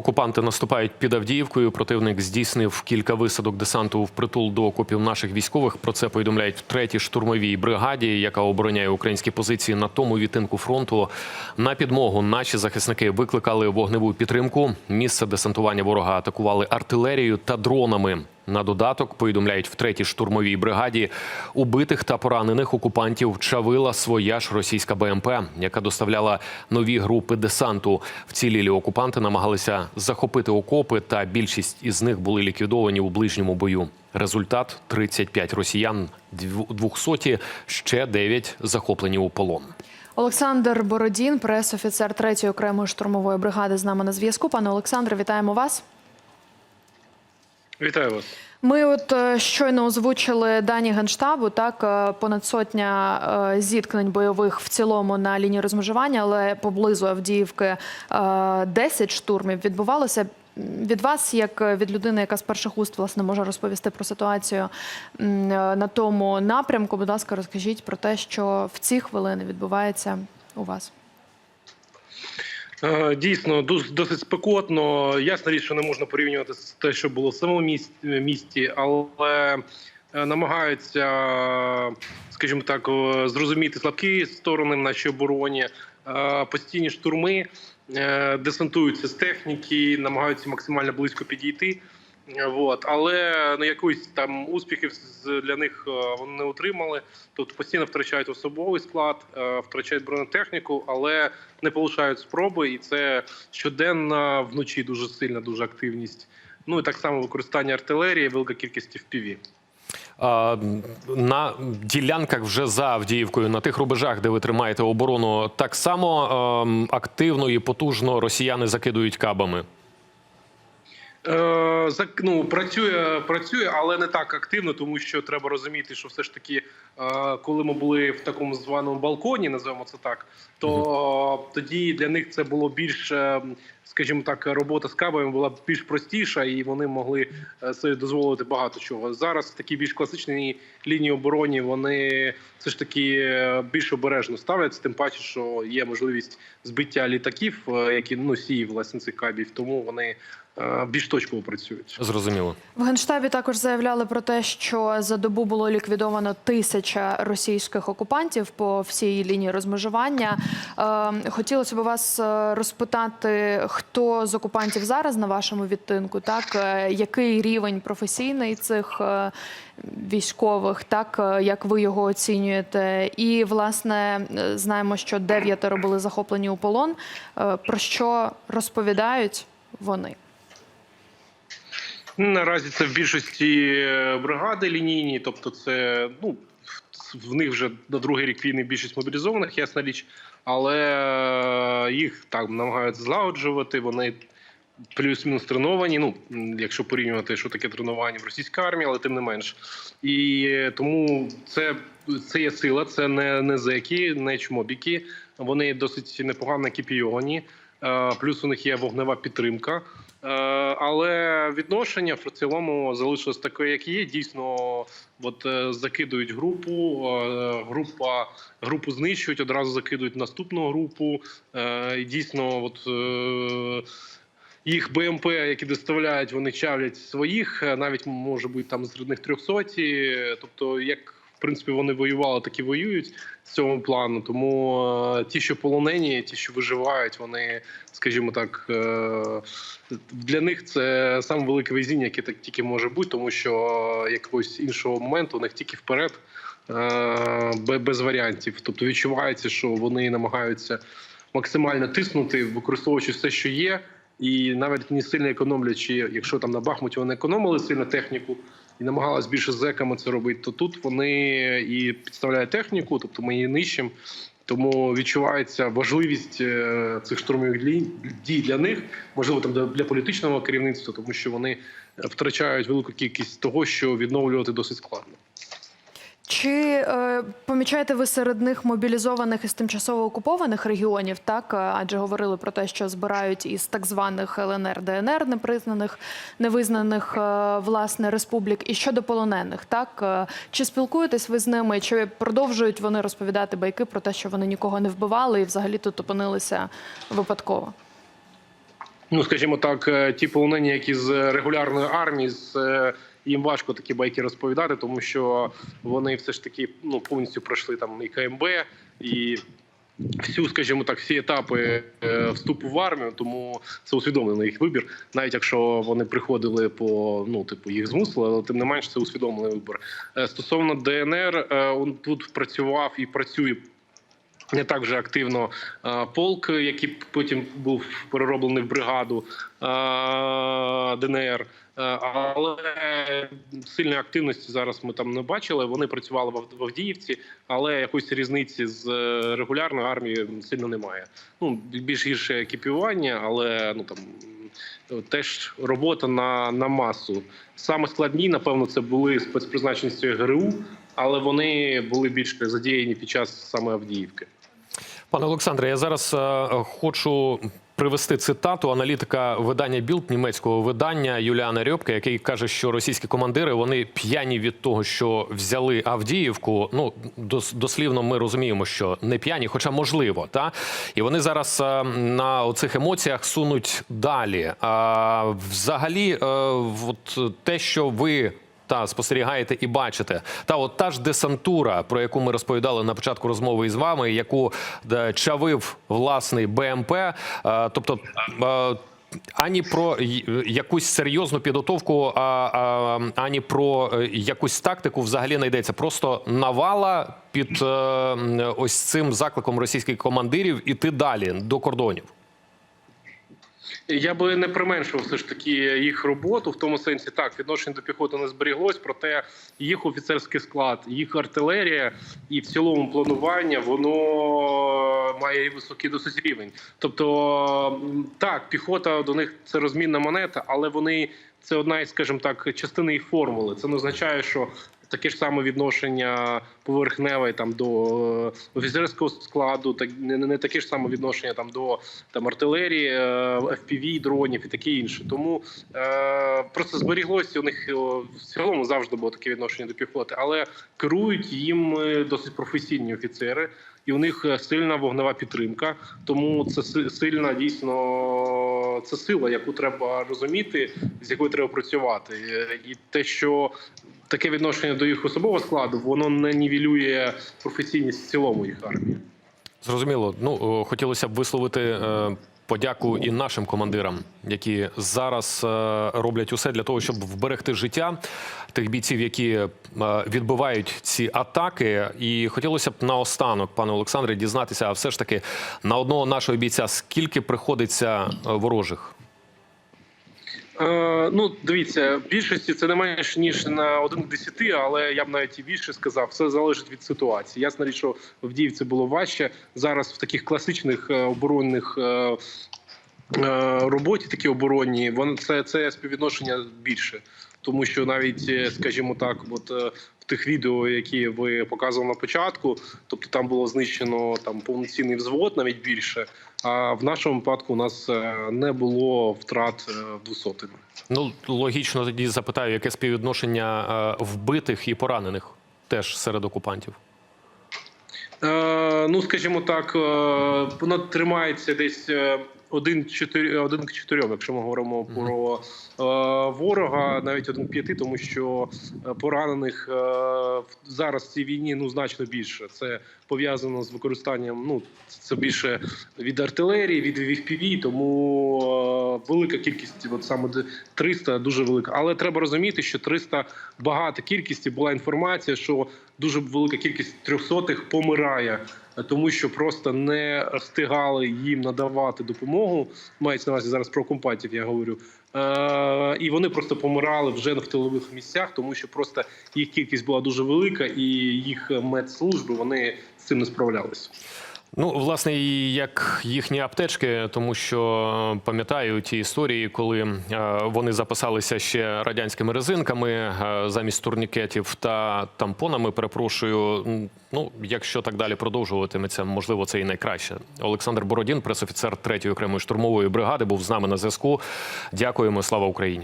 Окупанти наступають під Авдіївкою. Противник здійснив кілька висадок десанту в притул до окопів наших військових. Про це повідомляють в третій штурмовій бригаді, яка обороняє українські позиції на тому відтинку фронту. На підмогу наші захисники викликали вогневу підтримку. Місце десантування ворога атакували артилерією та дронами. На додаток повідомляють в третій штурмовій бригаді убитих та поранених окупантів чавила своя ж російська БМП, яка доставляла нові групи десанту. Вцілілі окупанти намагалися захопити окопи, та більшість із них були ліквідовані у ближньому бою. Результат 35 росіян, 200, ще 9 захоплені у полон. Олександр Бородін, прес-офіцер 3-ї окремої штурмової бригади, з нами на зв'язку. Пане Олександре, вітаємо вас. Вітаю вас. Ми от е, щойно озвучили дані генштабу. Так е, понад сотня е, зіткнень бойових в цілому на лінії розмежування, але поблизу Авдіївки е, 10 штурмів відбувалося. Від вас, як від людини, яка з перших уст власне може розповісти про ситуацію на тому напрямку, будь ласка, розкажіть про те, що в ці хвилини відбувається у вас. Е, Дійсно, дос- досить спекотно. Ясна річ, що не можна порівнювати з те, що було в самому місті, але е, намагаються, скажімо так, е, зрозуміти слабкі сторони в нашій обороні. Е, Постійні штурми е, десантуються з техніки, намагаються максимально близько підійти. Вот. Але ну, якоїсь там успіхів для них е, вони не отримали. Тобто постійно втрачають особовий склад, е, втрачають бронетехніку, але не полишають спроби, і це щоденна вночі дуже сильна, дуже активність. Ну і так само використання артилерії, велика кількість FPV. На ділянках вже за Авдіївкою, на тих рубежах, де ви тримаєте оборону, так само ем, активно і потужно росіяни закидують кабами. Е, ну, працює, працює, але не так активно, тому що треба розуміти, що все ж таки, е, коли ми були в такому званому балконі, називаємо це так, то тоді для них це було більш, е, скажімо так, робота з кабами була більш простіша, і вони могли е, собі дозволити багато чого. Зараз такі більш класичні лінії оборони вони все ж таки е, більш обережно ставляться, тим паче, що є можливість збиття літаків, е, які носії власне цих кабів, тому вони більш точково працюють. Зрозуміло. В генштабі також заявляли про те, що за добу було ліквідовано тисяча російських окупантів по всій лінії розмежування. Е, Хотілося б вас розпитати, хто з окупантів зараз на вашому відтинку, так Е, який рівень професійний цих е, військових, так е, як ви його оцінюєте? І власне знаємо, що дев'ятеро були захоплені у полон. Про що розповідають вони? Наразі це в більшості бригади лінійні, тобто це ну в них вже на другий рік війни більшість мобілізованих, ясна річ, але е, їх так намагаються злагоджувати. Вони плюс-мінус треновані. Ну якщо порівнювати, що таке тренування в російській армії, але тим не менш. І е, тому це, це є сила, це не, не зеки, не чмобіки. Вони досить непогано екіпійовані. Е, Плюс у них є вогнева підтримка. Е, Але відношення в цілому залишилось таке, як є. Дійсно, от е, закидують групу, е, група групу знищують, одразу закидують наступну групу. І дійсно, от їх БМП, які доставляють, вони чавлять своїх, навіть може бути там серед них трьохсоті. Тобто, як принципі вони воювали, так і воюють з цього плану. Тому е, ті, що полонені, ті, що виживають, вони, скажімо так, е, для них це саме велике везіння, яке так тільки може бути, тому що якогось іншого моменту у них тільки вперед. е, Без варіантів, тобто відчувається, що вони намагаються максимально тиснути, використовуючи все, що є, і навіть не сильно економлячи, якщо там на Бахмуті вони економили сильно техніку і намагалась більше зеками це робити, то тут вони і підставляють техніку, тобто ми її нищимо. Тому відчувається важливість е, цих штурмових дій для них, можливо, там для політичного керівництва, тому що вони втрачають велику кількість того, що відновлювати досить складно. Чи е, помічаєте ви серед них мобілізованих із тимчасово окупованих регіонів? Так, Е, адже говорили про те, що збирають із так званих ЛНР, ДНР, непризнаних, невизнаних е, власне республік. І щодо полонених, так Е, чи спілкуєтесь ви з ними? Чи продовжують вони розповідати байки про те, що вони нікого не вбивали і взагалі тут опинилися випадково? ну скажімо так, е, ті полонені, які з регулярної армії, з їм важко такі байки розповідати, тому що вони все ж таки ну повністю пройшли там і КМБ, і всю, скажімо так, всі етапи е, вступу в армію, тому це усвідомлений їх вибір, навіть якщо вони приходили по ну, типу, їх змусили, але тим не менш це усвідомлений вибір. Е, Стосовно ДНР, е, он тут працював і працює не так вже активно е, полк, який потім був перероблений в бригаду е, ДНР. Е, Але сильної активності зараз ми там не бачили. Вони працювали в Авдіївці, але якоїсь різниці з регулярною армією сильно немає. Ну більш гірше екіпірування, але ну там теж робота на, на масу. Саме складні, напевно, це були спецпризначенці ГРУ, але вони були більш задіяні під час саме Авдіївки. Пане Олександре, я зараз е, хочу привести цитату аналітика видання Білд німецького видання Юліана Рьопка, який каже, що російські командири вони п'яні від того, що взяли Авдіївку. Ну дос- дослівно ми розуміємо, що не п'яні, хоча можливо, та і вони зараз е, на оцих емоціях сунуть далі. А взагалі, е, от те, що ви та спостерігаєте і бачите. Та от та ж десантура, про яку ми розповідали на початку розмови із вами, яку е, чавив власний БМП. е, Тобто. е, Ані про якусь серйозну підготовку, а, а, ані про якусь тактику взагалі не йдеться. Просто навала під ось цим закликом російських командирів іти далі до кордонів. Я би не применшував все ж таки їх роботу в тому сенсі, так відношення до піхоти не зберіглось, проте їх офіцерський склад, їх артилерія і в цілому планування воно має високий досить рівень. Тобто, так, піхота до них це розмінна монета, але вони це одна із, скажімо так, частини їх формули. Це не означає, що таке ж саме відношення поверхневе там до е, офіцерського складу, так не, не таке ж саме відношення там до там артилерії, е, FPV, дронів і таке інше. Тому е, просто зберіглося у них е, в цілому завжди було таке відношення до піхоти, але керують їм досить професійні офіцери. І у них сильна вогнева підтримка, тому це си- сильна дійсно це сила, яку треба розуміти, з якою треба працювати. І те, що таке відношення до їх особового складу, воно не нівелює професійність в цілому їх армії. Зрозуміло. Ну хотілося б висловити е, подяку і нашим командирам, які зараз е, роблять усе для того, щоб вберегти життя тих бійців, які е, відбивають ці атаки. І хотілося б наостанок, пане Олександре, дізнатися, а все ж таки на одного нашого бійця скільки приходиться е, ворожих? Е, ну, дивіться, в більшості це не менш ніж на один к 10, але я б навіть і більше сказав, все залежить від ситуації. Ясно річ, що в Діївці було важче. Зараз в таких класичних е, оборонних е, роботі, такі оборонні, воно це, це співвідношення більше. Тому що навіть, е, скажімо так, от е, в тих відео, які ви показували на початку, тобто там було знищено там повноцінний взвод, навіть більше. А в нашому випадку у нас е, не було втрат е, двосотими. Ну логічно тоді запитаю, яке співвідношення е, вбитих і поранених теж серед окупантів. Е, ну, скажімо так, е, воно тримається десь е, один один к чотирьом, якщо ми говоримо про е, ворога, навіть один к п'яти, тому що е, поранених е, в- зараз в цій війні ну значно більше. Це пов'язано з використанням. Ну це більше від артилерії, від FPV, тому е, велика кількість, от саме де 300 дуже велика. Але треба розуміти, що 300 багата кількість і була інформація, що дуже велика кількість трьохсотих помирає, тому що просто не встигали їм надавати допомогу. Мається на увазі зараз про компатів. я говорю. Е, і вони просто помирали вже в тилових місцях, тому що просто їх кількість була дуже велика, і їх медслужби вони з цим не справлялися. Ну, власне, як їхні аптечки, тому що е, пам'ятаю ті історії, коли е, вони записалися ще радянськими резинками е, замість турнікетів та тампонами. Перепрошую. Ну, якщо так далі продовжуватиметься, можливо, це і найкраще. Олександр Бородін, пресофіцер 3-ї окремої штурмової бригади, був з нами на зв'язку. Дякуємо. Слава Україні.